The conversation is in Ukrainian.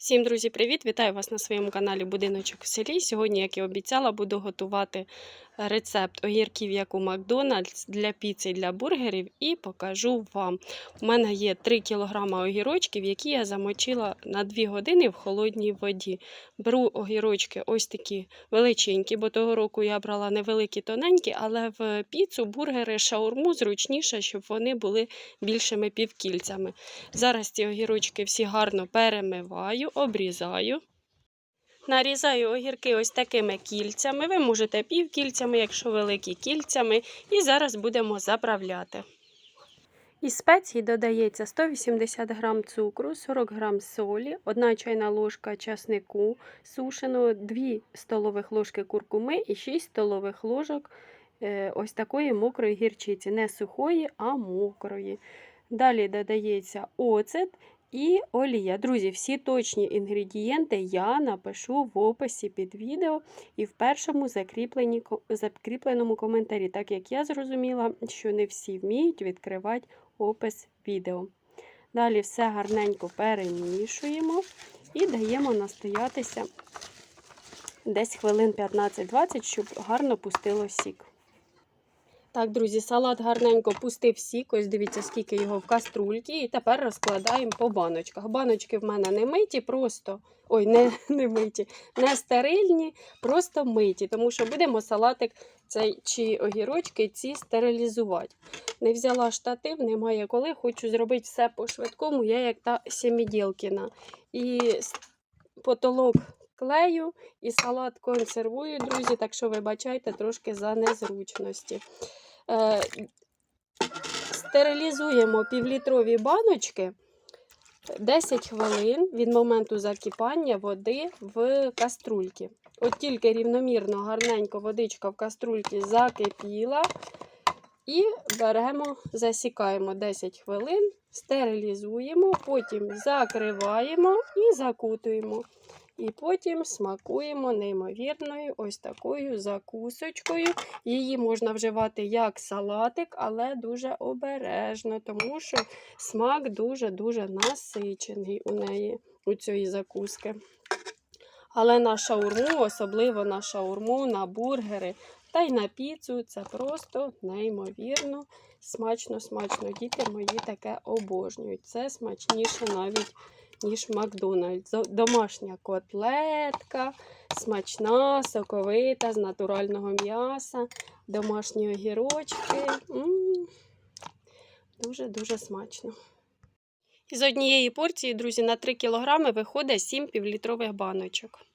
Всім, друзі, привіт! Вітаю вас на своєму каналі Будиночок в селі. Сьогодні, як і обіцяла, буду готувати рецепт огірків, як у Макдональдс для піци і для бургерів, і покажу вам. У мене є 3 кг огірочків, які я замочила на 2 години в холодній воді. Беру огірочки ось такі величенькі, бо того року я брала невеликі тоненькі, але в піцу, бургери, шаурму зручніше, щоб вони були більшими півкільцями. Зараз ці огірочки всі гарно перемиваю, обрізаю. Нарізаю огірки ось такими кільцями. Ви можете півкільцями, якщо великі кільцями. І зараз будемо заправляти. Із спецій додається 180 г цукру, 40 г солі, 1 чайна ложка часнику сушеного, 2 столових ложки куркуми і 6 столових ложок е, ось такої мокрої гірчиці. Не сухої, а мокрої. Далі додається оцет і олія. Друзі, всі точні інгредієнти я напишу в описі під відео і в першому закріпленому коментарі, так як я зрозуміла, що не всі вміють відкривати опис відео. Далі все гарненько перемішуємо і даємо настоятися десь хвилин 15-20, щоб гарно пустило сік. Так, друзі, салат гарненько пустив сік. Ось дивіться, скільки його в каструльці. І тепер розкладаємо по баночках. Баночки в мене не миті, просто ой, не, не миті, не стерильні, просто миті, тому що будемо салатик цей чи огірочки ці стерилізувати. Не взяла штатив, немає коли. Хочу зробити все по-швидкому, я як та сіміділкіна. І потолок клею і салат консервую, друзі, так що вибачайте трошки за незручності. Е, Стерилізуємо півлітрові баночки 10 хвилин від моменту закипання води в каструльці. От тільки рівномірно, гарненько водичка в каструльці закипіла. І беремо, засікаємо 10 хвилин, стерилізуємо, потім закриваємо і закутуємо. І потім смакуємо неймовірною ось такою закусочкою. Її можна вживати як салатик, але дуже обережно, тому що смак дуже-дуже насичений у неї, у цієї закуски. Але на шаурму, особливо на шаурму, на бургери та й на піцу це просто неймовірно смачно, смачно. Діти мої таке обожнюють. Це смачніше навіть ніж Макдональдс. Домашня котлетка, смачна, соковита, з натурального м'яса, домашні огірочки. Дуже-дуже смачно. Із однієї порції, друзі, на 3 кг виходить 7 півлітрових баночок.